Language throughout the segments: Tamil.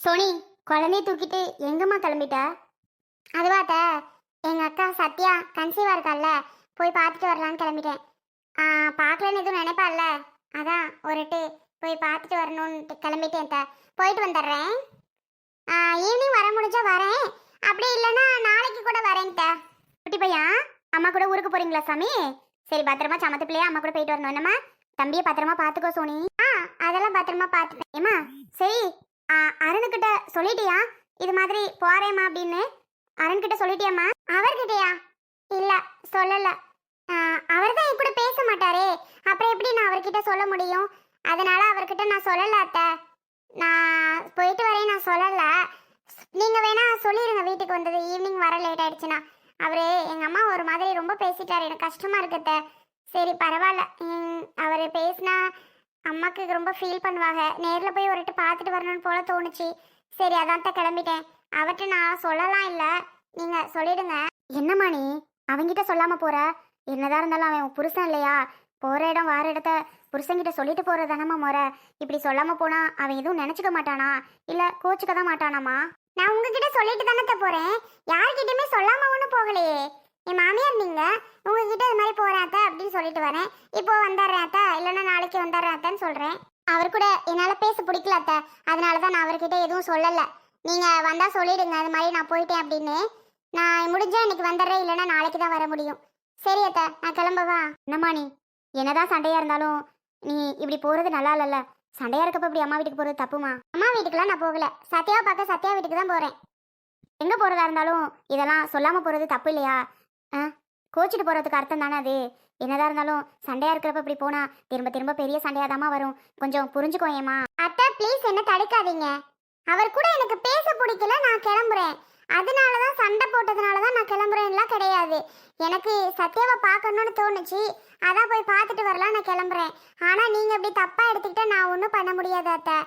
சோனி குழந்தைய தூக்கிட்டு எங்கம்மா கிளம்பிட்ட? அதுவாட்ட எங்கள் அக்கா சத்யா கன்சீவாக இருக்கால்ல போய் பார்த்துட்டு வரலான்னு கிளம்பிட்டேன். ஆ, பார்க்கலன்னு எதுவும் நினைப்பால்ல அதான் ஒருட்டு போய் பார்த்துட்டு வரணும்னு கிளம்பிட்டேன் த போயிட்டு வந்துடுறேன். ஈவினிங் வர முடிஞ்சா வரேன். அப்படி இல்லைன்னா நாளைக்கு கூட வரேன் த குட்டி பையா அம்மா கூட ஊருக்கு போகிறீங்களா சாமி? சரி பத்திரமா சமத்து பிள்ளையா அம்மா கூட போயிட்டு வரணும். என்னம்மா? தம்பியை பத்திரமா பார்த்துக்கோ சோனி. ஆ அதெல்லாம் பத்திரமா பார்த்துப்பேன். ஏம்மா? சரி அருணுக்கிட்ட சொல்லிட்டியா? இது மாதிரி போறேம்மா அப்படின்னு. அருண்கிட்ட சொல்லிட்டியாம்மா? அவர்கிட்டயா? இல்ல சொல்லல. அவர் தான் என் கூட பேச மாட்டாரே. அப்புறம் எப்படி நான் அவர்கிட்ட சொல்ல முடியும்? அதனால அவர்கிட்ட நான் சொல்லல அத்தை. நான் போயிட்டு வரேன் நான் சொல்லல. நீங்க வேணா சொல்லிடுங்க வீட்டுக்கு வந்தது. ஈவினிங் வர லேட் ஆயிடுச்சுன்னா. அவரு எங்க அம்மா ஒரு மாதிரி ரொம்ப பேசிட்டாரு. எனக்கு கஷ்டமா இருக்கு அத்தை. சரி பரவாயில்ல. அவர் பேசினா அம்மாக்கு ரொம்ப ஃபீல் பண்ணுவாங்க. நேரில் போய் ஒருட்டு பார்த்துட்டு வரணும்னு போல தோணுச்சு. சரி அதான் தான் கிளம்பிட்டேன். அவர்கிட்ட நான் சொல்லலாம் இல்லை. நீங்கள் சொல்லிடுங்க. என்னம்மா நீ அவங்கிட்ட சொல்லாமல் போற? என்னதான் இருந்தாலும் அவன் புருஷன் இல்லையா? போகிற இடம் வார இடத்த புருஷன்கிட்ட சொல்லிட்டு போகிறது தானம்மா முறை? இப்படி சொல்லாமல் போனா அவன் எதுவும் நினச்சிக்க மாட்டானா? இல்லை கோச்சிக்க தான் மாட்டானாமா? நான் உங்ககிட்ட சொல்லிட்டு தானே போகிறேன் யார்கிட்டயுமே சொல்லாமல் ஒன்றும் போகலையே. என் மாமியார் நீங்க? உங்ககிட்ட இது மாதிரி போறாத்த அப்படின்னு சொல்லிட்டு வரேன். இப்போ வந்துடுறேன் இல்லைன்னா நாளைக்கு வந்துடுறேன் சொல்றேன். அவர் கூட என்னால பேச பிடிக்கல அத்தை. அதனால தான் நான் அவர்கிட்ட எதுவும் சொல்லல. நீங்க வந்தா சொல்லிடுங்க. அது மாதிரி நான் போயிட்டேன் அப்படின்னு. நான் முடிஞ்சா இன்னைக்கு வந்துடுறேன் இல்லைன்னா நாளைக்கு தான் வர முடியும். சரி அத்தை நான் கிளம்பவா என்னம்மா நீ? என்னதான் சண்டையா இருந்தாலும் நீ இப்படி போறது நல்லா இல்லல்ல. சண்டையா இருக்கப்ப இப்படி அம்மா வீட்டுக்கு போறது தப்புமா? அம்மா வீட்டுக்குலாம் நான் போகல. சத்யாவை பார்க்க சத்யா வீட்டுக்கு தான் போறேன். எங்க போறதா இருந்தாலும் இதெல்லாம் சொல்லாம போறது தப்பு இல்லையா? ஆ கோச்சிட்டு போகிறதுக்கு அர்த்தம் தானே அது? என்னதான் இருந்தாலும் சண்டையா இருக்கிறப்ப இப்படி போனா திரும்ப திரும்ப பெரிய சண்டையாதாம்மா வரும். கொஞ்சம் புரிஞ்சுக்கோ ஏமா அத்தை ப்ளீஸ் என்ன தடுக்காதீங்க. அவர் கூட எனக்கு பேச பிடிக்கல நான் கிளம்புறேன். அதனால தான் சண்டை போட்டதுனால தான் நான் கிளம்புறேன்லாம் கிடையாது. எனக்கு சத்யாவை பார்க்கணும்னு தோணுச்சு. அதான் போய் பார்த்துட்டு வரலாம் நான் கிளம்புறேன். ஆனால் நீங்கள் இப்படி தப்பாக எடுத்துக்கிட்டா நான் ஒன்றும் பண்ண முடியாது அத்தை.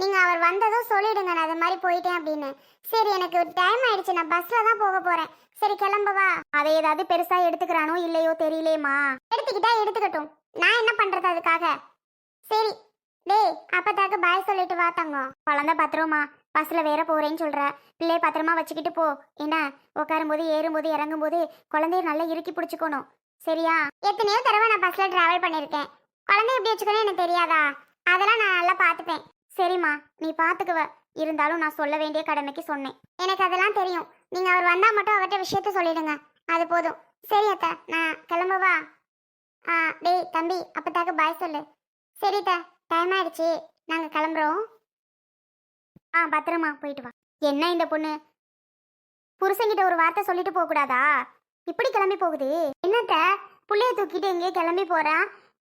நீங்கள் அவர் வந்ததும் சொல்லிடுங்க நான் அது மாதிரி போயிட்டேன் அப்படின்னு. சரி எனக்கு டைம் ஆயிடுச்சு நான் பஸ்ஸில் தான் போக போகிறேன் சரி கிளம்பவா அதை ஏதாவது பெருசா எடுத்துக்கிறானோ இல்லையோ தெரியலேம்மா. எடுத்துக்கிட்டா எடுத்துக்கட்டும். நான் என்ன பண்றது அதுக்காக? சரி டேய் அப்பதாக்கு பாய் சொல்லிட்டு வா தங்கம். குழந்தை பத்திரமா பஸ்ல வேற போறேன்னு சொல்ற. பிள்ளைய பத்திரமா வச்சுக்கிட்டு போ. என்ன உட்காரும் போது ஏறும்போது இறங்கும் போது குழந்தைய நல்லா இறுக்கி பிடிச்சுக்கணும். சரியா? எத்தனையோ தடவை நான் பஸ்ல டிராவல் பண்ணிருக்கேன் குழந்தைய எப்படி வச்சுக்கணும் எனக்கு தெரியாதா? அதெல்லாம் நான் நல்லா பார்த்துப்பேன். சரிம்மா நீ பார்த்துக்குவ இருந்தாலும் நான் சொல்ல வேண்டிய கடமைக்கு சொன்னேன். எனக்கு அதெல்லாம் தெரியும். நீங்க அவர் வந்தா மட்டும் அவர்கிட்ட விஷயத்த சொல்லிடுங்க. அது போதும். சரி அத்தா நான் கிளம்பவா? ஆ டேய் தம்பி அப்பத்தாக்கு பாய் சொல்லு. சரி அத்தா டைம் ஆயிடுச்சு. நாங்க கிளம்புறோம். ஆ பத்திரமா போயிட்டு வா. என்ன இந்த பொண்ணு? புருஷன்கிட்ட ஒரு வார்த்தை சொல்லிட்டு போக கூடாதா இப்படி கிளம்பி போகுது. என்னத்த புள்ளைய தூக்கிட்டு எங்கேயோ கிளம்பி போறா?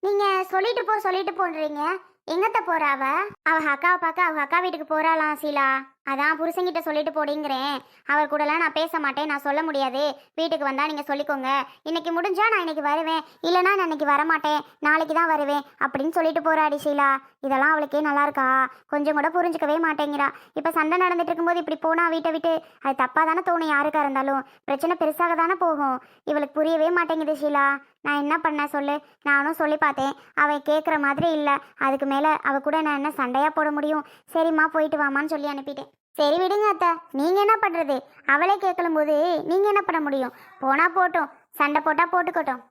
நீங்க சொல்லிட்டு போ சொல்லிட்டு போன்றீங்க. எங்கத்த போறா அவ? அவ அக்காவை பார்க்க அவ அக்கா வீட்டுக்கு போறாளாம் சீலா. அதான் புருஷன்கிட்ட சொல்லிட்டு போடிங்கிறேன் அவர் கூடலாம் நான் பேச மாட்டேன் நான் சொல்ல முடியாது. வீட்டுக்கு வந்தா நீங்க சொல்லிக்கோங்க. இன்னைக்கு முடிஞ்சா நான் இன்னைக்கு வருவேன். இல்லைன்னா நான் இன்னைக்கு வரமாட்டேன். நாளைக்கு தான் வருவேன் அப்படின்னு சொல்லிட்டு போறாடி ஷீலா இதெல்லாம் அவளுக்கே நல்லா இருக்கா? கொஞ்சம் கூட புரிஞ்சுக்கவே மாட்டேங்கிறா. இப்ப சண்டை நடந்துட்டு இருக்கும்போது இப்படி போனா வீட்டை விட்டு அது தப்பா தானே தோணும் யாருக்கா இருந்தாலும். பிரச்சனை பெருசாக தானே போகும். இவளுக்கு புரியவே மாட்டேங்குது ஷீலா நான் என்ன பண்ண சொல்லு? நானும் சொல்லி பார்த்தேன். அவன் கேட்குற மாதிரி இல்லை. அதுக்கு மேலே அவ கூட நான் என்ன சண்டையாக போட முடியும்? சரிம்மா போயிட்டு வாமான்னு சொல்லி அனுப்பிட்டேன். சரி விடுங்க அத்தை. நீங்கள் என்ன பண்ணுறது அவளே கேட்கலும் போது நீங்கள் என்ன பண்ண முடியும்? போனால் போட்டும். சண்டை போட்டால் போட்டுக்கட்டும்.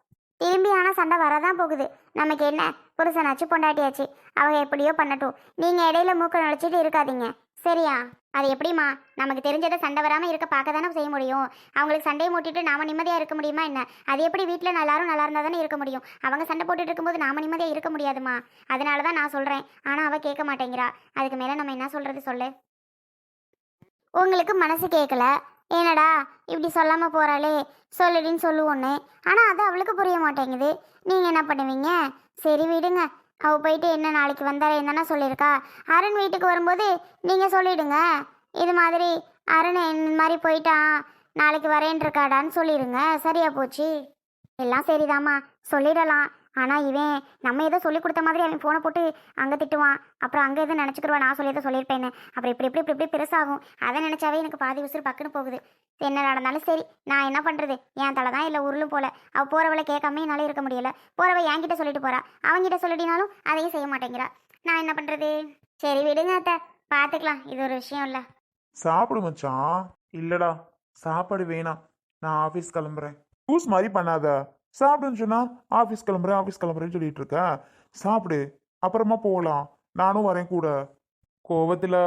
திரும்பி ஆனால் சண்டை வரதான் போகுது. நமக்கு என்ன? புருஷனாச்சு பொண்டாட்டியாச்சு. அவள் எப்படியோ பண்ணட்டும். நீங்கள் இடையில மூக்க நுழைச்சிட்டு இருக்காதீங்க. சரியா? அது எப்படிம்மா? நமக்கு தெரிஞ்சதை சண்டை வராமல் இருக்க பார்க்க தானே செய்ய முடியும்? அவங்களுக்கு சண்டையை மூட்டிட்டு நாம நிம்மதியாக இருக்க முடியுமா என்ன? அது எப்படி வீட்டில் எல்லாரும் நல்லா இருந்தால் தானே இருக்க முடியும்? அவங்க சண்டை போட்டுட்டு இருக்கும்போது நாம நிம்மதியாக இருக்க முடியாதுமா அதனால தான் நான் சொல்கிறேன் ஆனால் அவள் கேட்க மாட்டேங்கிறா. அதுக்கு மேலே நம்ம என்ன சொல்கிறது சொல்லு. உங்களுக்கு மனசு கேட்கல? ஏனடா இப்படி சொல்லாமல் போகிறாளே சொல்லுடின்னு சொல்லுவோன்னு. ஆனால் அது அவளுக்கு புரிய மாட்டேங்குது. நீங்கள் என்ன பண்ணுவீங்க? சரி விடுங்க. அவ போயிட்டு என்ன நாளைக்கு வந்தாரே என்னன்னா சொல்லியிருக்கா. அருண் வீட்டுக்கு வரும்போது நீங்க சொல்லிடுங்க. இது மாதிரி அருண் இந்த மாதிரி போயிட்டான் நாளைக்கு வரேன் இருக்காடான்னு சொல்லிடுங்க சரியா போச்சு? எல்லாம் சரிதாம்மா. சொல்லிடலாம். ஆனா இவன் நம்ம ஏதோ சொல்லி கொடுத்த மாதிரி அவன் ஃபோனை போட்டு அங்கே திட்டுவான். அப்புறம் அங்கே எதுவும் நினச்சிக்கிடுவான் நான் சொல்லி எதோ சொல்லியிருப்பேன்னு. அப்புறம் இப்படி இப்படி இப்படி இப்படி பெருசாகும். அதை நினச்சாவே எனக்கு பாதி உசுறு பக்குன்னு போகுது. என்ன நடந்தாலும் சரி நான் என்ன பண்ணுறது என் தலை தான் இல்லை உருளும் போல. அவள் போகிறவளை கேட்காம என்னால் இருக்க முடியல. போகிறவ என்கிட்ட சொல்லிட்டு போறா. அவங்ககிட்ட சொல்லிட்டினாலும் அதையும் செய்ய மாட்டேங்கிறா. நான் என்ன பண்ணுறது சரி விடுங்க அத்தை. பார்த்துக்கலாம் இது ஒரு விஷயம் இல்லை. சாப்பிடு மச்சான். இல்லடா. சாப்பாடு வேணாம். நான் ஆஃபீஸ் கிளம்புறேன். ஜூஸ் மாதிரி பண்ணாத. சாப்பிடுன்னு சொன்னா ஆஃபீஸ் கிளம்புறேன் ஆஃபீஸ் கிளம்புறேன்னு சொல்லிட்டு இருக்க. சாப்பிடு. அப்புறமா போகலாம் நானும் வரேன் கூட. கோவத்தில்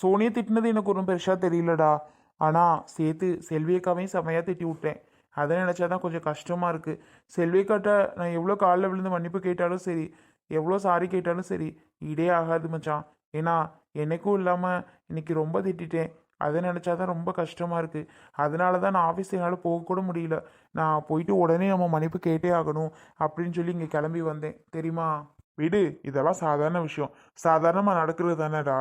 சோனியை திட்டினது எனக்கு ஒன்றும் பெருசாக தெரியலடா. ஆனால் சேர்த்து செல்வியக்காவையும் செமையாக திட்டி விட்டேன். அதை நினச்சாதான் கொஞ்சம் கஷ்டமாக இருக்குது செல்வியக்காட்ட நான் எவ்வளோ காலில் விழுந்து மன்னிப்பு கேட்டாலும் சரி எவ்வளோ சாரி கேட்டாலும் சரி இடே ஆகாது மச்சான். ஏன்னா எனக்கும் இல்லாமல் இன்னைக்கு ரொம்ப திட்டிட்டேன். அதை நினச்சா தான் ரொம்ப கஷ்டமாக இருக்குது அதனால தான் நான் ஆஃபீஸ் என்னால் போகக்கூட முடியல. நான் போயிட்டு உடனே நம்ம மன்னிப்பு கேட்டே ஆகணும் அப்படின்னு சொல்லி இங்கே கிளம்பி வந்தேன். தெரியுமா? விடு இதெல்லாம் சாதாரண விஷயம். சாதாரணமாக நடக்கிறது தானேடா.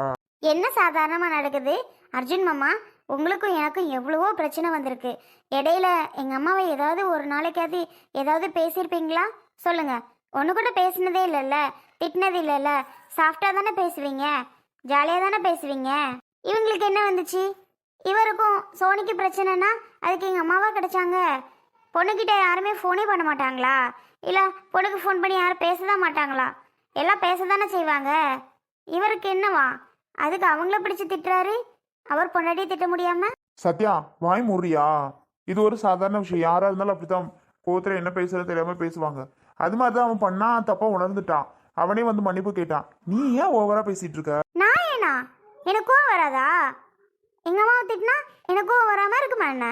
என்ன சாதாரணமாக நடக்குது? அர்ஜுன் மாமா உங்களுக்கும் எனக்கும் எவ்வளவோ பிரச்சனை வந்திருக்கு. இடையில எங்கள் அம்மாவை ஏதாவது ஒரு நாளைக்காவது ஏதாவது பேசியிருப்பீங்களா? சொல்லுங்க. ஒன்று கூட பேசினதே இல்லைல்ல. திட்டினது இல்லைல்ல. சாஃப்டாக தானே பேசுவீங்க? ஜாலியாக தானே பேசுவீங்க? இவங்களுக்கு என்ன வந்துச்சு? இவருக்கும் சோனிக்கு பிரச்சனைனா அதுக்கு எங்கள் அம்மாவா கிடைச்சாங்க? பொண்ணுக்கிட்ட யாருமே ஃபோனே பண்ண மாட்டாங்களா? இல்லை பொண்ணுக்கு ஃபோன் பண்ணி யாரும் பேச தான் மாட்டாங்களா? எல்லாம் பேச தானே செய்வாங்க? இவருக்கு என்னவா? அதுக்கு அவங்கள பிடிச்சு திட்டுறாரு? அவர் பொண்டாட்டியை திட்ட முடியாம? சத்யா வாய் மூடுறியா? இது ஒரு சாதாரண விஷயம். யாரா இருந்தாலும் அப்படித்தான் கோத்துல என்ன பேசுறது தெரியாம பேசுவாங்க. அது மாதிரி தான் அவன் பண்ணா தப்பா உணர்ந்துட்டான். அவனே வந்து மன்னிப்பு கேட்டான். நீ ஏன் ஓவரா பேசிட்டு இருக்க? நான் ஏனா? எனக்கும் வராதா? எங்கள் அம்மாவை திட்டினா எனக்கும் வராமல் இருக்குமா என்ன?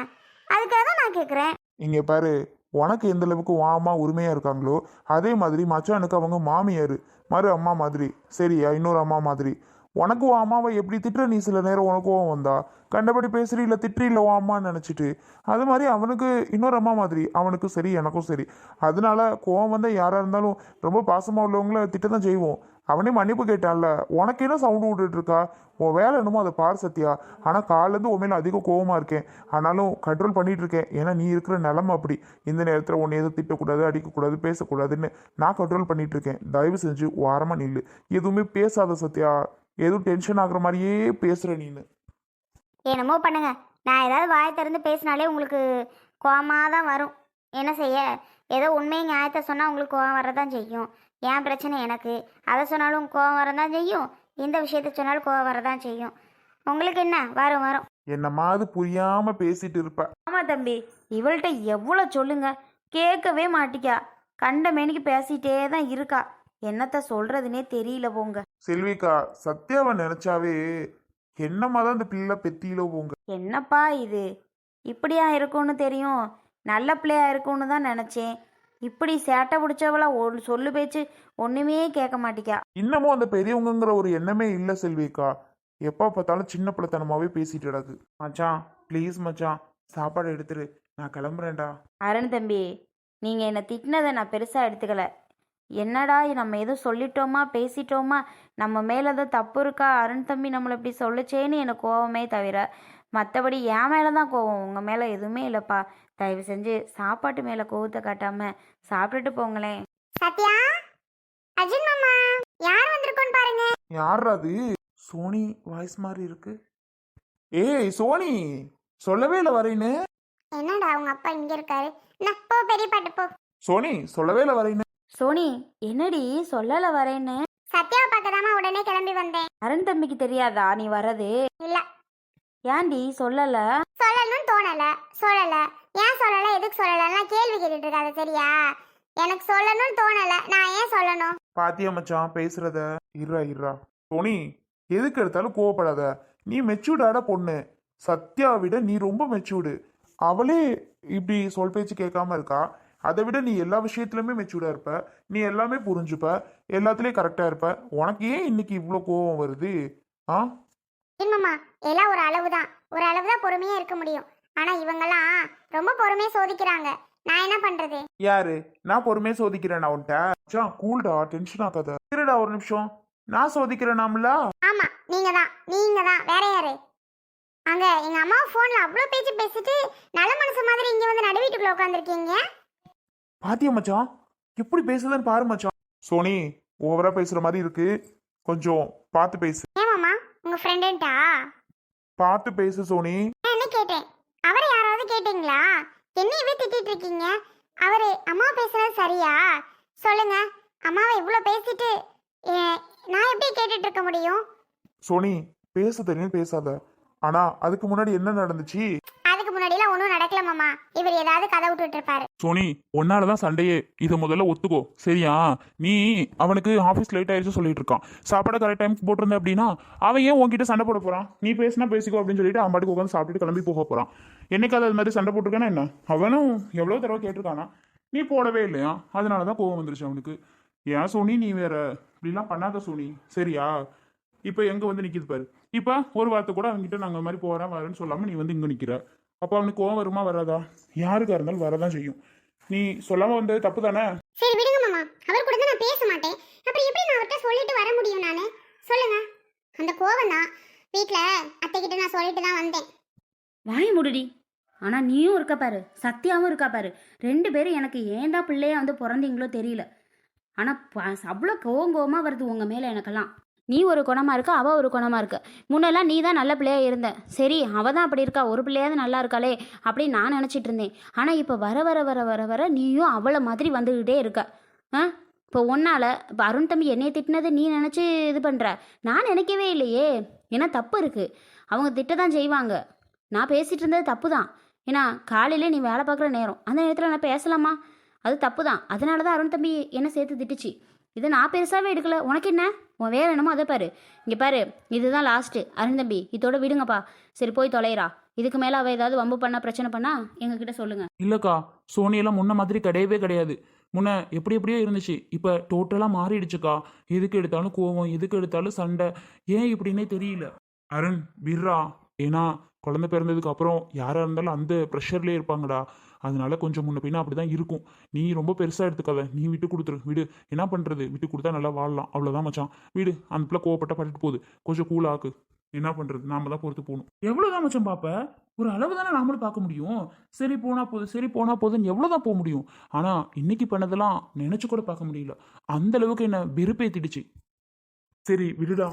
அதுக்காக தான் நான் கேட்குறேன் இங்கே பாரு உனக்கு எந்த அளவுக்கு உன் அம்மா இருக்காங்களோ அதே மாதிரி மச்சானுக்கு அவங்க மாமியார் மறு அம்மா மாதிரி. சரியா இன்னொரு அம்மா மாதிரி. உனக்கு உன் அம்மாவை எப்படி திட்டுற நீ சில நேரம் உனக்கு கோவம் வந்தா? கண்டபடி பேசுறீ இல்லை திட்டுறீ இல்லை உன் அம்மான்னு நினச்சிட்டு. அது மாதிரி அவனுக்கு இன்னொரு அம்மா மாதிரி. அவனுக்கும் சரி எனக்கும் சரி. அதனால கோவம் வந்தால் யாராக இருந்தாலும் ரொம்ப பாசமாக உள்ளவங்கள திட்ட தான் செய்வோம். அவனே மன்னிப்பு கேட்டான்ல. உனக்கு என்ன சவுண்டு விட்டுட்டு இருக்கா உன் வேலை என்னமோ அதை பார் சத்தியா ஆனால் காலேருந்து உன் மேலே அதிக கோவமாக இருக்கேன். ஆனாலும் கண்ட்ரோல் பண்ணிட்டு இருக்கேன் ஏன்னா நீ இருக்கிற நிலமை அப்படி. இந்த நேரத்தில் உன்னை எதுவும் திட்டக்கூடாது அடிக்கக்கூடாது பேசக்கூடாதுன்னு நான் கண்ட்ரோல் பண்ணிட்டு இருக்கேன் தயவு செஞ்சு வாரமாக நில்லு. எதுவுமே பேசாத சத்யா. எதுவும் டென்ஷன் ஆகுற மாதிரியே பேசுகிற நீனு. என்னமோ பண்ணுங்க. நான் ஏதாவது வாய் திறந்து பேசினாலே உங்களுக்கு கோவமாக தான் வரும். என்ன செய்ய? ஏதோ உண்மையை நியாயத்தை சொன்னால் உங்களுக்கு கோவம் வரதான் செய்யும். என் பிரச்சனை எனக்கு? அதை சொன்னாலும் கோவம் வரதான் செய்யும். இந்த விஷயத்தை சொன்னாலும் கோவம் வரதான் செய்யும். உங்களுக்கு என்ன? வரும் வரும். என்னமாவது புரியாமல் பேசிட்டு இருப்ப. ஆமா தம்பி இவள்கிட்ட எவ்வளோ சொல்லுங்க? கேட்கவே மாட்டிக்கா. கண்ட மேனிக்கு பேசிட்டே தான் இருக்கா. என்னத்த சொல்றதுனே தெரியல போங்க. செல்விக்கா சத்யாவை நினைச்சாவே என்னமா தான் இந்த பிள்ளை பெத்தியில போங்க. என்னப்பா இது? இப்படியா இருக்கும்னு தெரியும். நல்ல பிள்ளையா இருக்கும்னு தான் நினச்சேன். இப்படி சேட்டை பிடிச்சவளா ஒரு சொல்லு பேச்சு ஒன்றுமே கேட்க மாட்டிக்கா. இன்னமும் அந்த பெரியவங்கங்கிற ஒரு எண்ணமே இல்லை செல்விக்கா. எப்போ பார்த்தாலும் சின்ன பிள்ளைத்தனமாவே பேசிட்டு கிடக்கு. மச்சான் ப்ளீஸ் மச்சான் சாப்பாடு எடுத்துரு. நான் கிளம்புறேன்டா. அருண் தம்பி நீங்கள் என்னை திட்டினதை நான் பெருசாக எடுத்துக்கல. என்னடா நம்ம எதுவும் சொல்லிட்டோமா பேசிட்டோமா? நம்ம மேலே தான் தப்பு இருக்கா? அருண் தம்பி நம்மளை இப்படி சொல்லுச்சேன்னு எனக்கு கோவமே தவிர மற்றபடி என் மேலே தான் கோவம். உங்கள் மேலே எதுவுமே இல்லைப்பா. தயவு செஞ்சு சாப்பாட்டு மேலே கோவத்தை காட்டாமல் சாப்பிட்டுட்டு போங்களேன். சத்யா? அர்ஜுன் மாமா யார் வந்திருக்கோன்னு பாருங்க. யார் அது? சோனி வாய்ஸ் மாதிரி இருக்கு. ஏய் சோனி சொல்லவே இல்லை வரேன்னு என்னடா உங்க அப்பா இங்க இருக்காரு. நான் போ பெரிய பாட்டு போ. சோனி சொல்லவே இல்லை வரேன்னு சோனி என்னடி சொல்லலை வரேன்னு சத்யாவை பார்க்கதாமா உடனே கிளம்பி வந்தேன். அருண் தம்பிக்கு தெரியாதா நீ வர்றது? இல்ல. ஏன்டி சொல்லலை? சொல்லணும்னு தோணல சொல்லல. ஏன் சொல்லல? எதுக்கு சொல்லலன்னா கேள்வி கேட்டுட்டு இருக்காது சரியா? எனக்கு சொல்லணும்னு தோணல. நான் ஏன் சொல்லணும்? பாத்தியா மச்சான் பேசுறத? இருறா இருறா சோனி எதுக்கு எடுத்தாலும் கோவப்படாத. நீ மெச்சூர்டான பொண்ணு. சத்யா விட நீ ரொம்ப மெச்சூர்டு அவளே இப்படி சொல் பேச்சு கேட்காம இருக்கா? அதை விட நீ எல்லா விஷயத்துலையுமே மெச்சூர்டா இருப்ப. நீ எல்லாமே புரிஞ்சுப்ப. எல்லாத்துலயும் கரெக்டா இருப்ப. உனக்கு ஏன் இன்னைக்கு இவ்வளோ கோவம் வருது? ஆ? இல்லம்மா எல்லாம் ஒரு அளவு தான் ஒரு அளவு தான் பொறுமையா இருக்க முடியும். ஆனா இவங்கெல்லாம் ரொம்ப பொறுமையா சோதிக்கிறாங்க. நான் என்ன பண்றது? யாரு? நான் பொறுமையா சோதிக்கிறேன் உன்ட்ட மச்சான் கூல்டா டென்ஷன் ஆகாத இருடா ஒரு நிமிஷம். நான் சோதிக்கிறேன் நாமலா ஆமா நீங்க தான் நீங்க தான் வேற யாரு? அங்க எங்க அம்மா போன்ல அவ்வளவு பேச்சு பேசிட்டு நல்ல மனசு மாதிரி இங்க வந்து நடு வீட்டுக்குள்ள உட்காந்துருக்கீங்க பாத்தியா மச்சான்? எப்படி பேசுதுன்னு பாரு மச்சான். சோனி ஓவரா பேசுற மாதிரி இருக்கு. கொஞ்சம் பார்த்து பேசு. ஏமாமா உங்க ஃப்ரெண்டுன்ட்டா பார்த்து பேசு சோனி நான் என்ன கேட்டேன் அவரை யாராவது கேட்டீங்களா என்னையவே திட்டிட்டு இருக்கீங்க? அவரு அம்மா பேசுறது சரியா? சொல்லுங்க. அம்மாவை இவ்வளோ பேசிட்டு நான் எப்படி கேட்டுட்டு இருக்க முடியும்? சோனி பேச தெரியும் பேசாத. ஆனா அதுக்கு முன்னாடி என்ன நடந்துச்சு? அதுக்கு முன்னாடிலாம் ஒன்றும் நடக்கல மாமா. இவர் ஏதாவது கதை விட்டுட்டு இருப்பாரு சோனி உன்னாலதான் சண்டையே. இதை முதல்ல ஒத்துக்கோ. சரியா? நீ அவனுக்கு ஆஃபீஸ் லேட் ஆயிடுச்சு சொல்லிட்டு இருக்கான். சாப்பாடு கரெக்ட் டைம்க்கு போட்டிருந்த அப்படின்னா அவன் ஏன் உன்கிட்ட சண்டை போட போறான்? நீ பேசினா பேசிக்கோ அப்படின்னு சொல்லிட்டு அவன் பாட்டுக்கு உட்காந்து சாப்பிட்டுட்டு கிளம்பி போக போறான். என்னைக்காவது அது மாதிரி சண்டை போட்டிருக்கானா என்ன? அவனும் எவ்வளோ தடவை கேட்டிருக்கானா? நீ போடவே இல்லையா? அதனால தான் கோவம் வந்துருச்சு அவனுக்கு. ஏன் சோனி? நீ வேற இப்படிலாம் பண்ணாத சோனி. சரியா? இப்போ எங்கே வந்து நிற்கிது பாரு. இப்போ ஒரு வார்த்தை கூட அவன்கிட்ட நாங்கள் மாதிரி போகிறேன் வரேன்னு சொல்லாமல் நீ வந்து இங்கே நிற்கிற அப்போ அவனுக்கு கோவம் வருமா வராதா? யாருக்காக இருந்தாலும் வரதான் செய்யும். நீ சொல்லாம வந்தது தப்பு தானே? சரி விடுங்க மாமா. அவர் கூட நான் பேச மாட்டேன். அப்புறம் எப்படி நான் அவர்கிட்ட சொல்லிட்டு வர முடியும் நானு? சொல்லுங்க. அந்த கோவம் தான் வீட்டில் அத்தை கிட்ட நான் சொல்லிட்டு தான் வந்தேன். வாய் முடுடி. ஆனால் நீயும் இருக்க பாரு. சத்தியாவும் இருக்கா பாரு. ரெண்டு பேரும் எனக்கு ஏன்டா பிள்ளையா வந்து பிறந்தீங்களோ தெரியல. ஆனால் அவ்வளோ கோவம் வருது உங்கள் மேலே எனக்கெல்லாம். நீ ஒரு குணமாக இருக்க அவள் ஒரு குணமாக இருக்க. முன்னெல்லாம் நீ தான் நல்ல பிள்ளையாக இருந்த. சரி அவள் தான் அப்படி இருக்கா. ஒரு பிள்ளையாவது நல்லா இருக்காளே அப்படின்னு நான் நினச்சிட்டு இருந்தேன். ஆனால் இப்போ வர வர வர வர வர நீயும் அவளை மாதிரி வந்துக்கிட்டே இருக்க. ஆ? இப்போ ஒன்றால் இப்போ அருண் தம்பி என்னையை திட்டினது நீ நினச்சி இது பண்ணுற நான் நினைக்கவே இல்லையே. ஏன்னா தப்பு இருக்குது அவங்க திட்ட தான் செய்வாங்க. நான் பேசிகிட்டு இருந்தது தப்பு தான் ஏன்னா காலையில் நீ வேலை பார்க்குற நேரம். அந்த நேரத்தில் நான் பேசலாமா? அது தப்பு தான் அதனால தான் அருண் தம்பி என்ன சேர்த்து திட்டுச்சு. இதை நான் பெருசாகவே எடுக்கல. உனக்கு என்ன? உன் வேலை என்னமோ அதை பாரு. இங்கே பாரு. இதுதான் லாஸ்ட்டு அருண் தம்பி இதோட விடுங்கப்பா. சரி போய் தொலைறா. இதுக்கு மேலே அவள் ஏதாவது வம்பு பண்ணால் பிரச்சனை பண்ணா எங்ககிட்ட சொல்லுங்க. இல்லைக்கா சோனியெல்லாம் முன்ன மாதிரி கிடையவே கிடையாது. முன்ன எப்படி எப்படியோ இருந்துச்சு. இப்போ டோட்டலாக மாறிடுச்சுக்கா. எதுக்கு எடுத்தாலும் கோவம் எதுக்கு எடுத்தாலும் சண்டை. ஏன் இப்படின்னே தெரியல. அருண் விர்ரா ஏன்னா குழந்தை பிறந்ததுக்கு அப்புறம் யாராக இருந்தாலும் அந்த ப்ரெஷர்லேயே இருப்பாங்கடா. அதனால கொஞ்சம் முன்ன பின்ன அப்படிதான் இருக்கும். நீ ரொம்ப பெருசாக எடுத்துக்காத. நீ விட்டு கொடுத்துரு. விடு. என்ன பண்ணுறது விட்டு கொடுத்தா நல்லா வாழலாம். அவ்வளோதான் மச்சான். வீடு. அந்த பிள்ளை கோவப்பட்டா பட்டுட்டு போகுது. கொஞ்சம் கூலாக்கு ஆக்கு என்ன பண்ணுறது நாம தான் பொறுத்து போகணும். எவ்வளோதான் மச்சான் பார்ப்ப ஒரு அளவு தானே நாமளும் பார்க்க முடியும். சரி போனால் போதும் சரி போனால் போதுன்னு எவ்வளோதான் போக முடியும். ஆனால் இன்னைக்கு பண்ணதெல்லாம் நினச்சி கூட பார்க்க முடியல. அந்த அளவுக்கு என்ன வெறுப்பேத்திடுச்சு. சரி விடுடா.